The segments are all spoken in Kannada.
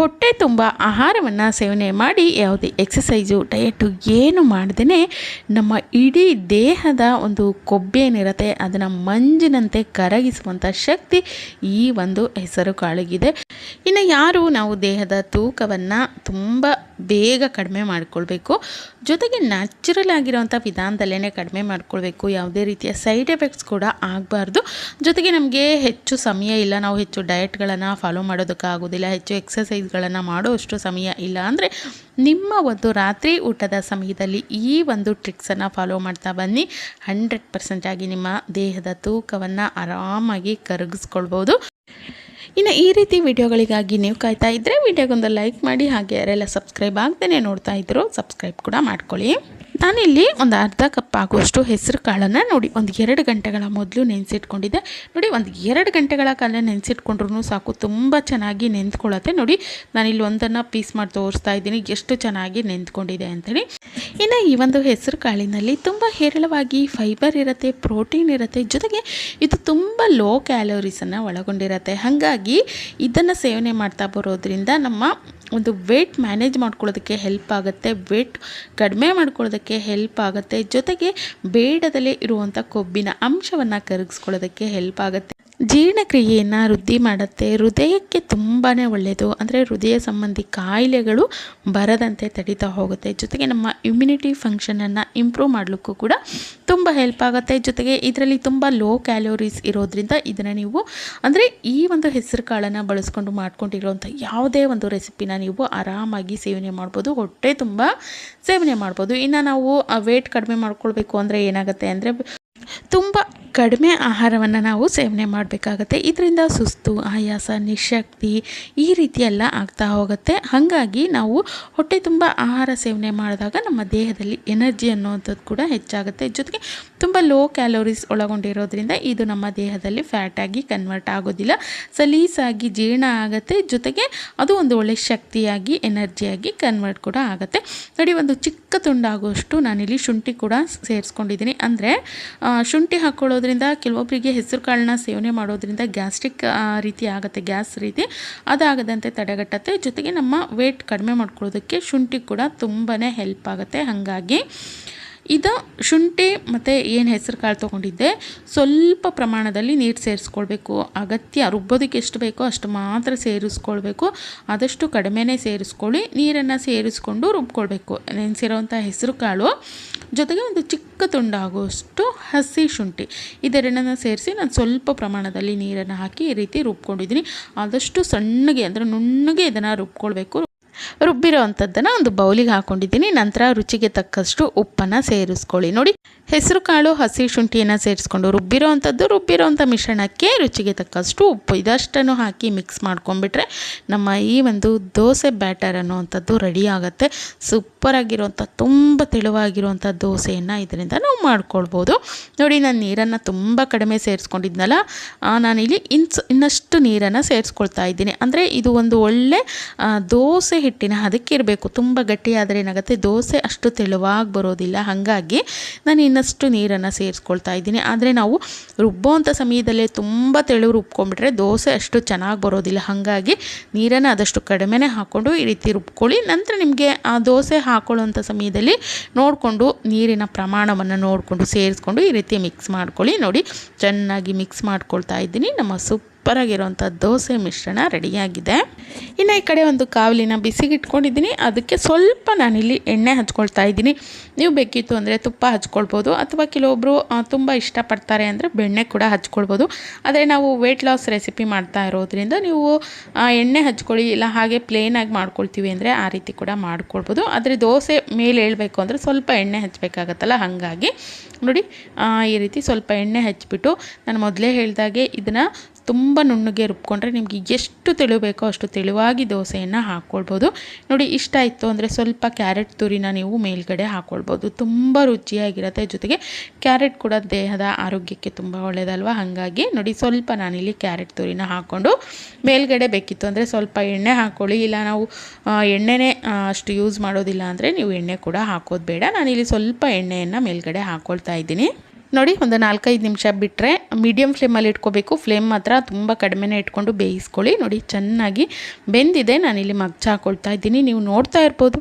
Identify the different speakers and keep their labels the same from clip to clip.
Speaker 1: ಹೊಟ್ಟೆ ತುಂಬ ಆಹಾರವನ್ನು ಸೇವನೆ ಮಾಡಿ ಯಾವುದೇ ಎಕ್ಸಸೈಸು ಡಯಟು ಏನು ಮಾಡ್ದೇ ನಮ್ಮ ಇಡೀ ದೇಹದ ಒಂದು ಕೊಬ್ಬೇನಿರುತ್ತೆ, ಅದನ್ನು ಮಂಜಿನಂತೆ ಕರಗಿಸುವಂಥ ಶಕ್ತಿ ಈ ಒಂದು ಹೆಸರು ಕಾಳಿಗಿದೆ ಇನ್ನು ಯಾರು ನಾವು ದೇಹದ ತೂಕವನ್ನು ತುಂಬ ಬೇಗ ಕಡಿಮೆ ಮಾಡಿಕೊಳ್ಬೇಕು, ಜೊತೆಗೆ ನ್ಯಾಚುರಲ್ ಆಗಿರೋವಂಥ ವಿಧಾನದಲ್ಲೇ ಕಡಿಮೆ ಮಾಡಿಕೊಳ್ಬೇಕು, ಯಾವುದೇ ರೀತಿಯ ಸೈಡ್ ಎಫೆಕ್ಟ್ಸ್ ಕೂಡ ಆಗಬಾರ್ದು. ಜೊತೆಗೆ ನಮಗೆ ಹೆಚ್ಚು ಸಮಯ ಇಲ್ಲ, ನಾವು ಹೆಚ್ಚು ಡಯಟ್ಗಳನ್ನು ಫಾಲೋ ಮಾಡೋದಕ್ಕಾಗೋದಿಲ್ಲ, ಹೆಚ್ಚು ಎಕ್ಸಸೈಸ್ಗಳನ್ನು ಮಾಡೋಷ್ಟು ಸಮಯ ಇಲ್ಲ ಅಂದರೆ ನಿಮ್ಮ ಒಂದು ರಾತ್ರಿ ಊಟದ ಸಮಯದಲ್ಲಿ ಈ ಒಂದು ಟ್ರಿಕ್ಸನ್ನು ಫಾಲೋ ಮಾಡ್ತಾ ಬನ್ನಿ. ಹಂಡ್ರೆಡ್ ಪರ್ಸೆಂಟಾಗಿ ನಿಮ್ಮ ದೇಹದ ತೂಕವನ್ನು ಆರಾಮಾಗಿ ಕರಗಿಸ್ಕೊಳ್ಬೋದು. ಇನ್ನು ಈ ರೀತಿ ವಿಡಿಯೋಗಳಿಗಾಗಿ ನೀವು ಕಾಯ್ತಾ ಇದ್ದರೆ ವಿಡಿಯೋಗೊಂದು ಲೈಕ್ ಮಾಡಿ ಹಾಗೆ ಯಾರೆಲ್ಲ ಸಬ್ಸ್ಕ್ರೈಬ್ ಆಗ್ದೇ ನೋಡ್ತಾ ಇದ್ದರು ಸಬ್ಸ್ಕ್ರೈಬ್ ಕೂಡ ಮಾಡ್ಕೊಳ್ಳಿ. ನಾನಿಲ್ಲಿ ಒಂದು ಅರ್ಧ ಕಪ್ ಆಗುವಷ್ಟು ಹೆಸರು ಕಾಳನ್ನು ನೋಡಿ, ಒಂದು ಎರಡು ಗಂಟೆಗಳ ಮೊದಲು ನೆನೆಸಿಟ್ಕೊಂಡಿದ್ದೆ. ನೋಡಿ, ಒಂದು ಎರಡು ಗಂಟೆಗಳ ಕಾಲ ನೆನೆಸಿಟ್ಕೊಂಡ್ರೂ ಸಾಕು, ತುಂಬ ಚೆನ್ನಾಗಿ ನೆಂದ್ಕೊಳ್ಳುತ್ತೆ ನೋಡಿ, ನಾನಿಲ್ಲಿ ಒಂದನ್ನು ಪೀಸ್ ಮಾಡಿ ತೋರಿಸ್ತಾ ಇದ್ದೀನಿ, ಎಷ್ಟು ಚೆನ್ನಾಗಿ ನೆಂದ್ಕೊಂಡಿದೆ ಅಂತೇಳಿ. ಇನ್ನು ಈ ಒಂದು ಹೆಸರು ಕಾಳಿನಲ್ಲಿ ತುಂಬ ಹೇರಳವಾಗಿ ಫೈಬರ್ ಇರುತ್ತೆ ಪ್ರೋಟೀನ್ ಇರುತ್ತೆ, ಜೊತೆಗೆ ಇದು ತುಂಬ ಲೋ ಕ್ಯಾಲೋರೀಸನ್ನು ಒಳಗೊಂಡಿರುತ್ತೆ. ಹಾಗಾಗಿ ಇದನ್ನು ಸೇವನೆ ಮಾಡ್ತಾ ಬರೋದ್ರಿಂದ ನಮ್ಮ ಒಂದು ವೆಯ್ಟ್ ಮ್ಯಾನೇಜ್ ಮಾಡ್ಕೊಳ್ಳೋದಕ್ಕೆ ಹೆಲ್ಪ್ ಆಗುತ್ತೆ ವೆಯ್ಟ್ ಕಡಿಮೆ ಮಾಡ್ಕೊಳ್ಳೋದಕ್ಕೆ ಹೆಲ್ಪ್ ಆಗುತ್ತೆ, ಜೊತೆಗೆ ಬೇಡದಲ್ಲೇ ಇರುವಂಥ ಕೊಬ್ಬಿನ ಅಂಶವನ್ನು ಕರಗಿಸ್ಕೊಳ್ಳೋದಕ್ಕೆ ಹೆಲ್ಪ್ ಆಗುತ್ತೆ. ಜೀರ್ಣಕ್ರಿಯೆಯನ್ನು ವೃದ್ಧಿ ಮಾಡುತ್ತೆ. ಹೃದಯಕ್ಕೆ ತುಂಬಾ ಒಳ್ಳೆಯದು ಅಂದರೆ ಹೃದಯ ಸಂಬಂಧಿ ಕಾಯಿಲೆಗಳು ಬರದಂತೆ ತಡೀತಾ ಹೋಗುತ್ತೆ. ಜೊತೆಗೆ ನಮ್ಮ ಇಮ್ಯುನಿಟಿ ಫಂಕ್ಷನನ್ನು ಇಂಪ್ರೂವ್ ಮಾಡಲಿಕ್ಕೂ ಕೂಡ ತುಂಬ ಹೆಲ್ಪ್ ಆಗುತ್ತೆ. ಜೊತೆಗೆ ಇದರಲ್ಲಿ ತುಂಬ ಲೋ ಕ್ಯಾಲೋರೀಸ್ ಇರೋದ್ರಿಂದ ಇದನ್ನು ನೀವು ಅಂದರೆ ಈ ಒಂದು ಹೆಸರು ಕಾಳನ್ನು ಬಳಸ್ಕೊಂಡು ಮಾಡ್ಕೊಂಡಿರೋಂಥ ಯಾವುದೇ ಒಂದು ರೆಸಿಪಿನ ನೀವು ಆರಾಮಾಗಿ ಸೇವನೆ ಮಾಡ್ಬೋದು. ಹೊಟ್ಟೆ ತುಂಬ ಸೇವನೆ ಮಾಡ್ಬೋದು. ಇನ್ನು ನಾವು ವೇಟ್ ಕಡಿಮೆ ಮಾಡ್ಕೊಳ್ಬೇಕು ಅಂದರೆ ಏನಾಗುತ್ತೆ ಅಂದರೆ ತುಂಬ ಕಡಿಮೆ ಆಹಾರವನ್ನು ನಾವು ಸೇವನೆ ಮಾಡಬೇಕಾಗತ್ತೆ. ಇದರಿಂದ ಸುಸ್ತು, ಆಯಾಸ, ನಿಶಕ್ತಿ ಈ ರೀತಿಯೆಲ್ಲ ಆಗ್ತಾ ಹೋಗುತ್ತೆ. ಹಾಗಾಗಿ ನಾವು ಹೊಟ್ಟೆ ತುಂಬ ಆಹಾರ ಸೇವನೆ ಮಾಡಿದಾಗ ನಮ್ಮ ದೇಹದಲ್ಲಿ ಎನರ್ಜಿ ಅನ್ನೋವಂಥದ್ದು ಕೂಡ ಹೆಚ್ಚಾಗುತ್ತೆ. ಜೊತೆಗೆ ತುಂಬ ಲೋ ಕ್ಯಾಲೋರೀಸ್ ಒಳಗೊಂಡಿರೋದ್ರಿಂದ ಇದು ನಮ್ಮ ದೇಹದಲ್ಲಿ ಫ್ಯಾಟಾಗಿ ಕನ್ವರ್ಟ್ ಆಗೋದಿಲ್ಲ. ಸಲೀಸಾಗಿ ಜೀರ್ಣ ಆಗುತ್ತೆ. ಜೊತೆಗೆ ಅದು ಒಂದು ಒಳ್ಳೆ ಶಕ್ತಿಯಾಗಿ ಎನರ್ಜಿಯಾಗಿ ಕನ್ವರ್ಟ್ ಕೂಡ ಆಗುತ್ತೆ. ನೋಡಿ, ಒಂದು ಚಿಕ್ಕ ತುಂಡಾಗುವಷ್ಟು ನಾನಿಲ್ಲಿ ಶುಂಠಿ ಕೂಡ ಸೇರಿಸ್ಕೊಂಡಿದ್ದೀನಿ. ಅಂದರೆ ಶುಂಠಿ ಹಾಕ್ಕೊಳ್ಳೋದ್ರಿಂದ ಕೆಲವೊಬ್ಬರಿಗೆ ಹೆಸರು ಕಾಳನ್ನ ಸೇವನೆ ಮಾಡೋದ್ರಿಂದ ಗ್ಯಾಸ್ಟ್ರಿಕ್ ರೀತಿ ಆಗುತ್ತೆ, ಗ್ಯಾಸ್ ರೀತಿ. ಅದಾಗದಂತೆ ತಡೆಗಟ್ಟುತ್ತೆ. ಜೊತೆಗೆ ನಮ್ಮ ವೇಟ್ ಕಡಿಮೆ ಮಾಡ್ಕೊಳ್ಳೋದಕ್ಕೆ ಶುಂಠಿ ಕೂಡ ತುಂಬಾ ಹೆಲ್ಪ್ ಆಗುತ್ತೆ. ಹಾಗಾಗಿ ಇದು ಶುಂಠಿ ಮತ್ತು ಏನು ಹೆಸರು ಕಾಳು ತೊಗೊಂಡಿದ್ದೆ, ಸ್ವಲ್ಪ ಪ್ರಮಾಣದಲ್ಲಿ ನೀರು ಸೇರಿಸ್ಕೊಳ್ಬೇಕು. ಅಗತ್ಯ ರುಬ್ಬೋದಕ್ಕೆ ಎಷ್ಟು ಬೇಕೋ ಅಷ್ಟು ಮಾತ್ರ ಸೇರಿಸ್ಕೊಳ್ಬೇಕು. ಆದಷ್ಟು ಕಡಿಮೆನೇ ಸೇರಿಸ್ಕೊಳ್ಳಿ, ನೀರನ್ನು ಸೇರಿಸ್ಕೊಂಡು ರುಬ್ಕೊಳ್ಬೇಕು. ನೆನೆಸಿರೋವಂಥ ಹೆಸರು ಕಾಳು ಜೊತೆಗೆ ಒಂದು ಚಿಕ್ಕ ತುಂಡಾಗುವಷ್ಟು ಹಸಿ ಶುಂಠಿ. ಇದೆರಡನ್ನ ಸೇರಿಸಿ ನಾನು ಸ್ವಲ್ಪ ಪ್ರಮಾಣದಲ್ಲಿ ನೀರನ್ನು ಹಾಕಿ ಈ ರೀತಿ ರುಬ್ಕೊಂಡಿದ್ದೀನಿ. ಆದಷ್ಟು ಸಣ್ಣಗೆ ಅಂದರೆ ನುಣ್ಣಗೆ ಇದನ್ನು ರುಬ್ಕೊಳ್ಬೇಕು. ರುಬ್ಬಿರೋ ಅಂಥದ್ದನ್ನು ಒಂದು ಬೌಲಿಗೆ ಹಾಕ್ಕೊಂಡಿದ್ದೀನಿ ನಂತರ ರುಚಿಗೆ ತಕ್ಕಷ್ಟು ಉಪ್ಪನ್ನು ಸೇರಿಸ್ಕೊಳ್ಳಿ. ನೋಡಿ, ಹೆಸರು ಕಾಳು, ಹಸಿ ಶುಂಠಿಯನ್ನು ಸೇರಿಸ್ಕೊಂಡು ರುಬ್ಬಿರೋ ಅಂಥದ್ದು ಮಿಶ್ರಣಕ್ಕೆ ರುಚಿಗೆ ತಕ್ಕಷ್ಟು ಉಪ್ಪು. ಇದಷ್ಟನ್ನು ಹಾಕಿ ಮಿಕ್ಸ್ ಮಾಡ್ಕೊಂಡ್ಬಿಟ್ರೆ ನಮ್ಮ ಈ ಒಂದು ದೋಸೆ ಬ್ಯಾಟರ್ ಅನ್ನುವಂಥದ್ದು ರೆಡಿ ಆಗುತ್ತೆ. ಸೂಪರಾಗಿರುವಂಥ ತುಂಬ ತೆಳುವಾಗಿರುವಂಥ ದೋಸೆಯನ್ನು ಇದರಿಂದ ನಾವು ಮಾಡ್ಕೊಳ್ಬೋದು. ನೋಡಿ, ನಾನು ನೀರನ್ನು ತುಂಬ ಕಡಿಮೆ ಸೇರಿಸ್ಕೊಂಡಿದ್ನಲ್ಲ ನಾನಿಲ್ಲಿ ಇನ್ಸ್ ಇನ್ನಷ್ಟು ನೀರನ್ನು ಸೇರಿಸ್ಕೊಳ್ತಾ ಇದ್ದೀನಿ. ಅಂದರೆ ಇದು ಒಂದು ಒಳ್ಳೆ ದೋಸೆ ಹಿಟ್ಟಿನ ಅದಕ್ಕೆ ಇರಬೇಕು. ತುಂಬ ಗಟ್ಟಿಯಾದರೆ ಏನಾಗುತ್ತೆ? ದೋಸೆ ಅಷ್ಟು ತೆಳುವಾಗಿ ಬರೋದಿಲ್ಲ. ಹಾಗಾಗಿ ನಾನು ಇನ್ನಷ್ಟು ನೀರನ್ನು ಸೇರಿಸ್ಕೊಳ್ತಾ ಇದ್ದೀನಿ. ಆದರೆ ನಾವು ರುಬ್ಬೋವಂಥ ಸಮಯದಲ್ಲೇ ತುಂಬ ತೆಳು ರುಬ್ಕೊಂಡ್ಬಿಟ್ರೆ ದೋಸೆ ಅಷ್ಟು ಚೆನ್ನಾಗಿ ಬರೋದಿಲ್ಲ. ಹಾಗಾಗಿ ನೀರನ್ನು ಆದಷ್ಟು ಕಡಿಮೆನೇ ಹಾಕ್ಕೊಂಡು ಈ ರೀತಿ ರುಬ್ಕೊಳ್ಳಿ. ನಂತರ ನಿಮಗೆ ಆ ದೋಸೆ ಹಾಕೊಳ್ಳೋಂಥ ಸಮಯದಲ್ಲಿ ನೋಡಿಕೊಂಡು ನೀರಿನ ಪ್ರಮಾಣವನ್ನು ನೋಡಿಕೊಂಡು ಸೇರಿಸ್ಕೊಂಡು ಈ ರೀತಿ ಮಿಕ್ಸ್ ಮಾಡ್ಕೊಳ್ಳಿ. ನೋಡಿ, ಚೆನ್ನಾಗಿ ಮಿಕ್ಸ್ ಮಾಡ್ಕೊಳ್ತಾ ಇದ್ದೀನಿ. ನಮ್ಮ ಸೂಪ್ ಸೂಪರಾಗಿರೋಂಥ ದೋಸೆ ಮಿಶ್ರಣ ರೆಡಿಯಾಗಿದೆ. ಇನ್ನು ಈ ಕಡೆ ಒಂದು ಕಾವಲಿನ ಬಿಸಿಗೆ ಇಟ್ಕೊಂಡಿದ್ದೀನಿ ಅದಕ್ಕೆ ಸ್ವಲ್ಪ ನಾನಿಲ್ಲಿ ಎಣ್ಣೆ ಹಚ್ಕೊಳ್ತಾ ಇದ್ದೀನಿ. ನೀವು ಬೇಕಿತ್ತು ಅಂದರೆ ತುಪ್ಪ ಹಚ್ಕೊಳ್ಬೋದು, ಅಥವಾ ಕೆಲವೊಬ್ಬರು ತುಂಬ ಇಷ್ಟಪಡ್ತಾರೆ ಅಂದರೆ ಬೆಣ್ಣೆ ಕೂಡ ಹಚ್ಕೊಳ್ಬೋದು. ಆದರೆ ನಾವು ವೆಯ್ಟ್ ಲಾಸ್ ರೆಸಿಪಿ ಮಾಡ್ತಾ ಇರೋದ್ರಿಂದ ನೀವು ಎಣ್ಣೆ ಹಚ್ಕೊಳ್ಳಿ, ಇಲ್ಲ ಹಾಗೆ ಪ್ಲೇನಾಗಿ ಮಾಡ್ಕೊಳ್ತೀವಿ ಅಂದರೆ ಆ ರೀತಿ ಕೂಡ ಮಾಡ್ಕೊಳ್ಬೋದು. ಆದರೆ ದೋಸೆ ಮೇಲೆ ಹೇಳಬೇಕು ಅಂದರೆ ಸ್ವಲ್ಪ ಎಣ್ಣೆ ಹಚ್ಚಬೇಕಾಗತ್ತಲ್ಲ ಹಾಗಾಗಿ ನೋಡಿ ಈ ರೀತಿ ಸ್ವಲ್ಪ ಎಣ್ಣೆ ಹಚ್ಚಿಬಿಟ್ಟು ನಾನು ಮೊದಲೇ ಹೇಳಿದಾಗೆ ಇದನ್ನು ತುಂಬ ನುಣ್ಣಗೆ ರುಬ್ಕೊಂಡ್ರೆ ನಿಮಗೆ ಎಷ್ಟು ತೆಳು ಬೇಕೋ ಅಷ್ಟು ತೆಳುವಾಗಿ ದೋಸೆಯನ್ನು ಹಾಕ್ಕೊಳ್ಬೋದು ನೋಡಿ, ಇಷ್ಟ ಇತ್ತು ಅಂದರೆ ಸ್ವಲ್ಪ ಕ್ಯಾರೆಟ್ ತುರಿನ ನೀವು ಮೇಲ್ಗಡೆ ಹಾಕ್ಕೊಳ್ಬೋದು ತುಂಬ ರುಚಿಯಾಗಿರುತ್ತೆ. ಜೊತೆಗೆ ಕ್ಯಾರೆಟ್ ಕೂಡ ದೇಹದ ಆರೋಗ್ಯಕ್ಕೆ ತುಂಬ ಒಳ್ಳೆಯದಲ್ವ ಹಾಗಾಗಿ ನೋಡಿ, ಸ್ವಲ್ಪ ನಾನಿಲ್ಲಿ ಕ್ಯಾರೆಟ್ ತುರಿನ ಹಾಕ್ಕೊಂಡು ಮೇಲ್ಗಡೆ ಬೇಕಿತ್ತು ಅಂದರೆ ಸ್ವಲ್ಪ ಎಣ್ಣೆ ಹಾಕ್ಕೊಳ್ಳಿ ಇಲ್ಲ ನಾವು ಎಣ್ಣೆನೇ ಅಷ್ಟು ಯೂಸ್ ಮಾಡೋದಿಲ್ಲ ಅಂದರೆ ನೀವು ಎಣ್ಣೆ ಕೂಡ ಹಾಕೋದು ಬೇಡ. ನಾನಿಲ್ಲಿ ಸ್ವಲ್ಪ ಎಣ್ಣೆಯನ್ನು ಮೇಲ್ಗಡೆ ಹಾಕ್ಕೊಳ್ತಾ ಇದ್ದೀನಿ. ನೋಡಿ, ಒಂದು ನಾಲ್ಕೈದು ನಿಮಿಷ ಬಿಟ್ಟರೆ ಮೀಡಿಯಮ್ ಫ್ಲೇಮಲ್ಲಿ ಇಟ್ಕೋಬೇಕು. ಫ್ಲೇಮ್ ಮಾತ್ರ ತುಂಬ ಕಡಿಮೆನೇ ಇಟ್ಕೊಂಡು ಬೇಯಿಸ್ಕೊಳ್ಳಿ. ನೋಡಿ, ಚೆನ್ನಾಗಿ ಬೆಂದಿದೆ. ನಾನಿಲ್ಲಿ ಮಗ್ಚ ಹಾಕ್ಕೊಳ್ತಾ ಇದ್ದೀನಿ. ನೀವು ನೋಡ್ತಾ ಇರ್ಬೋದು,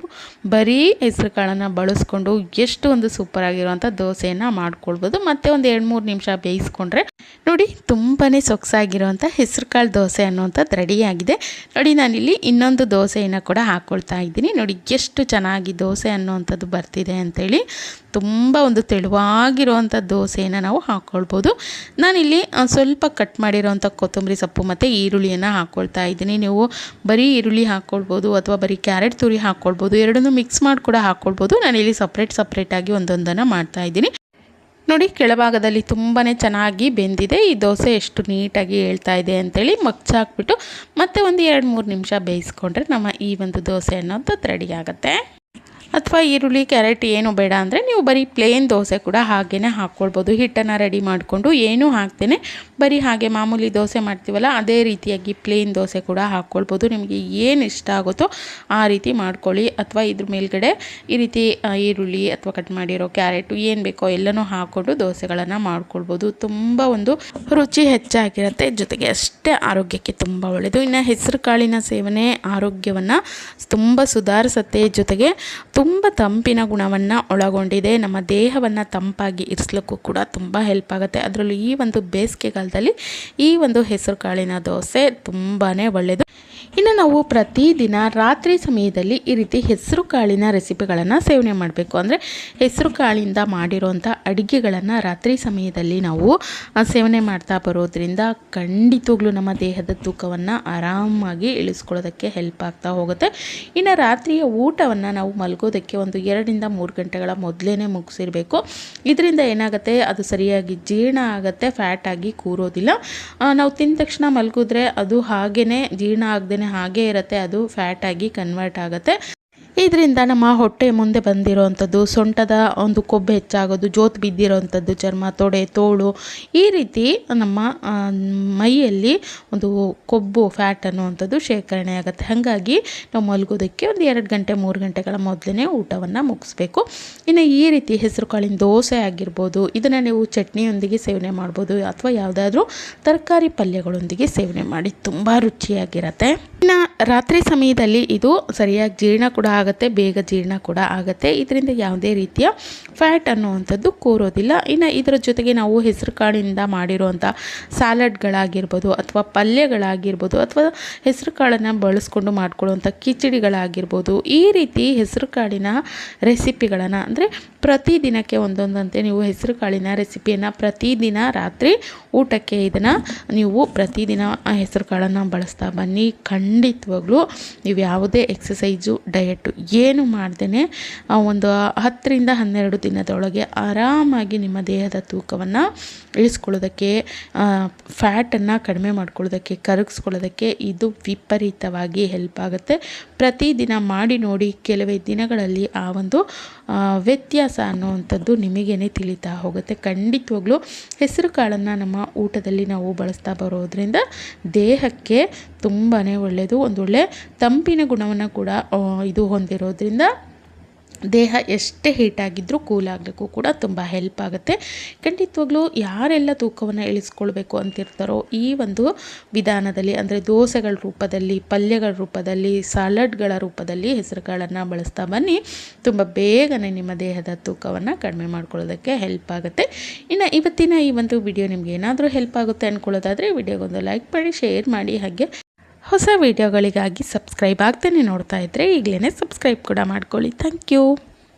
Speaker 1: ಬರೀ ಹೆಸರು ಕಾಳನ್ನು ಬಳಸ್ಕೊಂಡು ಎಷ್ಟು ಒಂದು ಸೂಪರ್ ಆಗಿರುವಂಥ ದೋಸೆಯನ್ನು ಮಾಡ್ಕೊಳ್ಬೋದು. ಮತ್ತು ಒಂದು ಎರಡು ಮೂರು ನಿಮಿಷ ಬೇಯಿಸ್ಕೊಂಡ್ರೆ, ನೋಡಿ ತುಂಬಾ ಸೊಗಸಾಗಿರುವಂಥ ಹೆಸರು ಕಾಳು ದೋಸೆ ಅನ್ನುವಂಥದ್ದು ರೆಡಿಯಾಗಿದೆ. ನೋಡಿ, ನಾನಿಲ್ಲಿ ಇನ್ನೊಂದು ದೋಸೆಯನ್ನು ಕೂಡ ಹಾಕ್ಕೊಳ್ತಾ ಇದ್ದೀನಿ. ನೋಡಿ, ಎಷ್ಟು ಚೆನ್ನಾಗಿ ದೋಸೆ ಅನ್ನುವಂಥದ್ದು ಬರ್ತಿದೆ ಅಂಥೇಳಿ ತುಂಬ ಒಂದು ತೆಳುವಾಗಿರುವಂಥ ದೋಸೆಯನ್ನು ನಾವು ಹಾಕ್ಕೊಳ್ಬೋದು ನಾನಿಲ್ಲಿ ಸ್ವಲ್ಪ ಕಟ್ ಮಾಡಿರೋವಂಥ ಕೊತ್ತಂಬರಿ ಸೊಪ್ಪು ಮತ್ತು ಈರುಳ್ಳಿಯನ್ನು ಹಾಕ್ಕೊಳ್ತಾ ಇದ್ದೀನಿ. ನೀವು ಬರೀ ಈರುಳ್ಳಿ ಹಾಕ್ಕೊಳ್ಬೋದು ಅಥವಾ ಬರೀ ಕ್ಯಾರೆಟ್ ತುರಿ ಹಾಕ್ಕೊಳ್ಬೋದು ಎರಡನ್ನೂ ಮಿಕ್ಸ್ ಮಾಡಿ ಕೂಡ ಹಾಕ್ಕೊಳ್ಬೋದು ನಾನಿಲ್ಲಿ ಸಪ್ರೇಟ್ ಸಪ್ರೇಟಾಗಿ ಒಂದೊಂದನ್ನು ಮಾಡ್ತಾ ಇದ್ದೀನಿ. ನೋಡಿ, ಕೆಳಭಾಗದಲ್ಲಿ ತುಂಬಾ ಚೆನ್ನಾಗಿ ಬೆಂದಿದೆ. ಈ ದೋಸೆ ಎಷ್ಟು ನೀಟಾಗಿ ಹೇಳ್ತಾ ಇದೆ ಅಂತೇಳಿ ಮಗ್ಚಾಕ್ಬಿಟ್ಟು ಮತ್ತೆ ಒಂದು ಎರಡು ಮೂರು ನಿಮಿಷ ಬೇಯಿಸ್ಕೊಂಡ್ರೆ ನಮ್ಮ ಈ ಒಂದು ದೋಸೆ ಅನ್ನೋದು ರೆಡಿ ಆಗುತ್ತೆ. ಅಥವಾ ಈರುಳ್ಳಿ, ಕ್ಯಾರೆಟ್ ಏನು ಬೇಡ ಅಂದರೆ ನೀವು ಬರೀ ಪ್ಲೇನ್ ದೋಸೆ ಕೂಡ ಹಾಗೇ ಹಾಕ್ಕೊಳ್ಬೋದು. ಹಿಟ್ಟನ್ನು ರೆಡಿ ಮಾಡಿಕೊಂಡು ಏನೂ ಹಾಕ್ತೇನೆ ಬರೀ ಹಾಗೆ ಮಾಮೂಲಿ ದೋಸೆ ಮಾಡ್ತೀವಲ್ಲ, ಅದೇ ರೀತಿಯಾಗಿ ಪ್ಲೇನ್ ದೋಸೆ ಕೂಡ ಹಾಕ್ಕೊಳ್ಬೋದು. ನಿಮಗೆ ಏನು ಇಷ್ಟ ಆಗುತ್ತೋ ಆ ರೀತಿ ಮಾಡ್ಕೊಳ್ಳಿ. ಅಥವಾ ಇದ್ರ ಮೇಲ್ಗಡೆ ಈ ರೀತಿ ಈರುಳ್ಳಿ ಅಥವಾ ಕಟ್ ಮಾಡಿರೋ ಕ್ಯಾರೆಟು ಏನು ಬೇಕೋ ಎಲ್ಲನೂ ಹಾಕ್ಕೊಂಡು ದೋಸೆಗಳನ್ನು ಮಾಡ್ಕೊಳ್ಬೋದು. ತುಂಬ ಒಂದು ರುಚಿ ಹೆಚ್ಚಾಗಿರುತ್ತೆ. ಜೊತೆಗೆ ಅಷ್ಟೇ ಆರೋಗ್ಯಕ್ಕೆ ತುಂಬ ಒಳ್ಳೆಯದು ಇನ್ನು ಹೆಸರು ಕಾಳಿನ ಸೇವನೆ ಆರೋಗ್ಯವನ್ನು ತುಂಬ ಸುಧಾರಿಸುತ್ತೆ. ಜೊತೆಗೆ ತುಂಬ ತಂಪಿನ ಗುಣವನ್ನು ಒಳಗೊಂಡಿದೆ. ನಮ್ಮ ದೇಹವನ್ನು ತಂಪಾಗಿ ಇರಿಸ್ಲಿಕ್ಕೂ ಕೂಡ ತುಂಬ ಹೆಲ್ಪ್ ಆಗುತ್ತೆ. ಅದರಲ್ಲೂ ಈ ಒಂದು ಬೇಸಿಗೆಗಾಲದಲ್ಲಿ ಈ ಒಂದು ಹೆಸರು ಕಾಳಿನ ದೋಸೆ ತುಂಬಾ ಒಳ್ಳೆಯದು ಇನ್ನು ನಾವು ಪ್ರತಿದಿನ ರಾತ್ರಿ ಸಮಯದಲ್ಲಿ ಈ ರೀತಿ ಹೆಸರು ಕಾಳಿನ ರೆಸಿಪಿಗಳನ್ನು ಸೇವನೆ ಮಾಡಬೇಕು. ಅಂದರೆ ಹೆಸರು ಕಾಳಿಂದ ಮಾಡಿರೋಂಥ ಅಡುಗೆಗಳನ್ನು ರಾತ್ರಿ ಸಮಯದಲ್ಲಿ ನಾವು ಸೇವನೆ ಮಾಡ್ತಾ ಬರೋದ್ರಿಂದ ಖಂಡಿತವಾಗ್ಲೂ ನಮ್ಮ ದೇಹದ ತೂಕವನ್ನು ಆರಾಮಾಗಿ ಇಳಿಸ್ಕೊಳ್ಳೋದಕ್ಕೆ ಹೆಲ್ಪ್ ಆಗ್ತಾ ಹೋಗುತ್ತೆ. ಇನ್ನು ರಾತ್ರಿಯ ಊಟವನ್ನು ನಾವು ಮಲಗೋದಕ್ಕೆ ಒಂದು ಎರಡರಿಂದ ಮೂರು ಗಂಟೆಗಳ ಮೊದಲೇ ಮುಗಿಸಿರಬೇಕು. ಇದರಿಂದ ಏನಾಗುತ್ತೆ, ಅದು ಸರಿಯಾಗಿ ಜೀರ್ಣ ಆಗುತ್ತೆ ಫ್ಯಾಟಾಗಿ ಕೂರೋದಿಲ್ಲ. ನಾವು ತಿಂದ ತಕ್ಷಣ ಮಲಗಿದ್ರೆ ಅದು ಹಾಗೇ ಜೀರ್ಣ ಆಗದೆ ಹಾಗೇ ಇರುತ್ತೆ ಅದು ಫ್ಯಾಟಾಗಿ ಕನ್ವರ್ಟ್ ಆಗುತ್ತೆ. ಇದರಿಂದ ನಮ್ಮ ಹೊಟ್ಟೆ ಮುಂದೆ ಬಂದಿರೋವಂಥದ್ದು ಸೊಂಟದ ಒಂದು ಕೊಬ್ಬು ಹೆಚ್ಚಾಗೋದು, ಜೋತು ಬಿದ್ದಿರೋವಂಥದ್ದು ಚರ್ಮ, ತೊಡೆ, ತೋಳು, ಈ ರೀತಿ ನಮ್ಮ ಮೈಯಲ್ಲಿ ಒಂದು ಕೊಬ್ಬು ಫ್ಯಾಟ್ ಅನ್ನುವಂಥದ್ದು ಶೇಖರಣೆ ಆಗುತ್ತೆ ಹಾಗಾಗಿ ನಾವು ಮಲಗೋದಕ್ಕೆ ಒಂದು ಎರಡು ಗಂಟೆ, ಮೂರು ಗಂಟೆಗಳ ಮೊದಲೇ ಊಟವನ್ನು ಮುಗಿಸ್ಬೇಕು. ಇನ್ನು ಈ ರೀತಿ ಹೆಸರು ಕಾಳಿನ ದೋಸೆ ಆಗಿರ್ಬೋದು, ಇದನ್ನು ನೀವು ಚಟ್ನಿಯೊಂದಿಗೆ ಸೇವನೆ ಮಾಡ್ಬೋದು, ಅಥವಾ ಯಾವುದಾದ್ರೂ ತರಕಾರಿ ಪಲ್ಯಗಳೊಂದಿಗೆ ಸೇವನೆ ಮಾಡಿ, ತುಂಬ ರುಚಿಯಾಗಿರುತ್ತೆ. ಇನ್ನು ರಾತ್ರಿ ಸಮಯದಲ್ಲಿ ಇದು ಸರಿಯಾಗಿ ಜೀರ್ಣ ಕೂಡ ಆಗುತ್ತೆ, ಬೇಗ ಜೀರ್ಣ ಕೂಡ ಆಗುತ್ತೆ. ಇದರಿಂದ ಯಾವುದೇ ರೀತಿಯ ಫ್ಯಾಟ್ ಅನ್ನುವಂಥದ್ದು ಕೂರೋದಿಲ್ಲ. ಇನ್ನು ಇದರ ಜೊತೆಗೆ ನಾವು ಹೆಸರು ಕಾಳಿಂದ ಮಾಡಿರುವಂಥ ಸ್ಯಾಲಡ್ಗಳಾಗಿರ್ಬೋದು ಅಥವಾ ಪಲ್ಯಗಳಾಗಿರ್ಬೋದು ಅಥವಾ ಹೆಸರು ಕಾಳನ್ನು ಬಳಸ್ಕೊಂಡು ಮಾಡ್ಕೊಳ್ಳುವಂಥ ಕಿಚಡಿಗಳಾಗಿರ್ಬೋದು, ಈ ರೀತಿ ಹೆಸರು ಕಾಳಿನ ರೆಸಿಪಿಗಳನ್ನು ಅಂದರೆ ಪ್ರತಿದಿನಕ್ಕೆ ಒಂದೊಂದಂತೆ ನೀವು ಹೆಸರು ಕಾಳಿನ ರೆಸಿಪಿಯನ್ನು ಪ್ರತಿದಿನ ರಾತ್ರಿ ಊಟಕ್ಕೆ ಇದನ್ನು ನೀವು ಪ್ರತಿದಿನ ಹೆಸರು ಕಾಳನ್ನು ಬಳಸ್ತಾ ಬನ್ನಿ. ಖಂಡಿತವಾಗ್ಲೂ ನೀವು ಯಾವುದೇ ಎಕ್ಸಸೈಜು ಡಯಟು ಏನು ಮಾಡ್ದೇ ಒಂದು ಹತ್ತರಿಂದ ಹನ್ನೆರಡು ದಿನದೊಳಗೆ ಆರಾಮಾಗಿ ನಿಮ್ಮ ದೇಹದ ತೂಕವನ್ನು ಇಳಿಸ್ಕೊಳ್ಳೋದಕ್ಕೆ ಫ್ಯಾಟನ್ನು ಕಡಿಮೆ ಮಾಡ್ಕೊಳ್ಳೋದಕ್ಕೆ, ಕರಗಿಸ್ಕೊಳ್ಳೋದಕ್ಕೆ ಇದು ವಿಪರೀತವಾಗಿ ಹೆಲ್ಪ್ ಆಗುತ್ತೆ. ಪ್ರತಿದಿನ ಮಾಡಿ ನೋಡಿ ಕೆಲವೇ ದಿನಗಳಲ್ಲಿ ಆ ಒಂದು ವ್ಯತ್ಯಾಸ ಅನ್ನುವಂಥದ್ದು ನಿಮಗೇನೆ ತಿಳಿತಾ ಹೋಗುತ್ತೆ. ಖಂಡಿತವಾಗ್ಲೂ ಹೆಸರು ಕಾಳನ್ನು ನಮ್ಮ ಊಟದಲ್ಲಿ ನಾವು ಬಳಸ್ತಾ ಬರೋದ್ರಿಂದ ದೇಹಕ್ಕೆ ತುಂಬಾ ಒಳ್ಳೆಯದು ಒಂದೊಳ್ಳೆ ತಂಪಿನ ಗುಣವನ್ನು ಕೂಡ ಇದು ಹೊಂದಿರೋದ್ರಿಂದ ದೇಹ ಎಷ್ಟೇ ಹೀಟಾಗಿದ್ದರೂ ಕೂಲ್ ಆಗಲಿಕ್ಕೂ ಕೂಡ ತುಂಬ ಹೆಲ್ಪ್ ಆಗುತ್ತೆ. ಖಂಡಿತವಾಗ್ಲೂ ಯಾರೆಲ್ಲ ತೂಕವನ್ನು ಇಳಿಸ್ಕೊಳ್ಬೇಕು ಅಂತಿರ್ತಾರೋ, ಈ ಒಂದು ವಿಧಾನದಲ್ಲಿ, ಅಂದರೆ ದೋಸೆಗಳ ರೂಪದಲ್ಲಿ, ಪಲ್ಯಗಳ ರೂಪದಲ್ಲಿ ಸಾಲಡ್ಗಳ ರೂಪದಲ್ಲಿ ಹೆಸರುಗಳನ್ನು ಬಳಸ್ತಾ ಬನ್ನಿ. ತುಂಬ ಬೇಗನೆ ನಿಮ್ಮ ದೇಹದ ತೂಕವನ್ನು ಕಡಿಮೆ ಮಾಡ್ಕೊಳ್ಳೋದಕ್ಕೆ ಹೆಲ್ಪ್ ಆಗುತ್ತೆ. ಇನ್ನು ಇವತ್ತಿನ ಈ ಒಂದು ವಿಡಿಯೋ ನಿಮಗೆ ಏನಾದರೂ ಹೆಲ್ಪ್ ಆಗುತ್ತೆ ಅಂದ್ಕೊಳ್ಳೋದಾದರೆ ವಿಡಿಯೋಗೊಂದು ಲೈಕ್ ಮಾಡಿ ಶೇರ್ ಮಾಡಿ, ಹಾಗೆ ಹೊಸ ವಿಡಿಯೋಗಳಿಗಾಗಿ ಸಬ್ಸ್ಕ್ರೈಬ್ ಆಗ್ತಾನೆ ನೋಡ್ತಾ ಇದ್ದರೆ ಈಗಲೇ ಸಬ್ಸ್ಕ್ರೈಬ್ ಕೂಡ ಮಾಡ್ಕೊಳ್ಳಿ. Thank you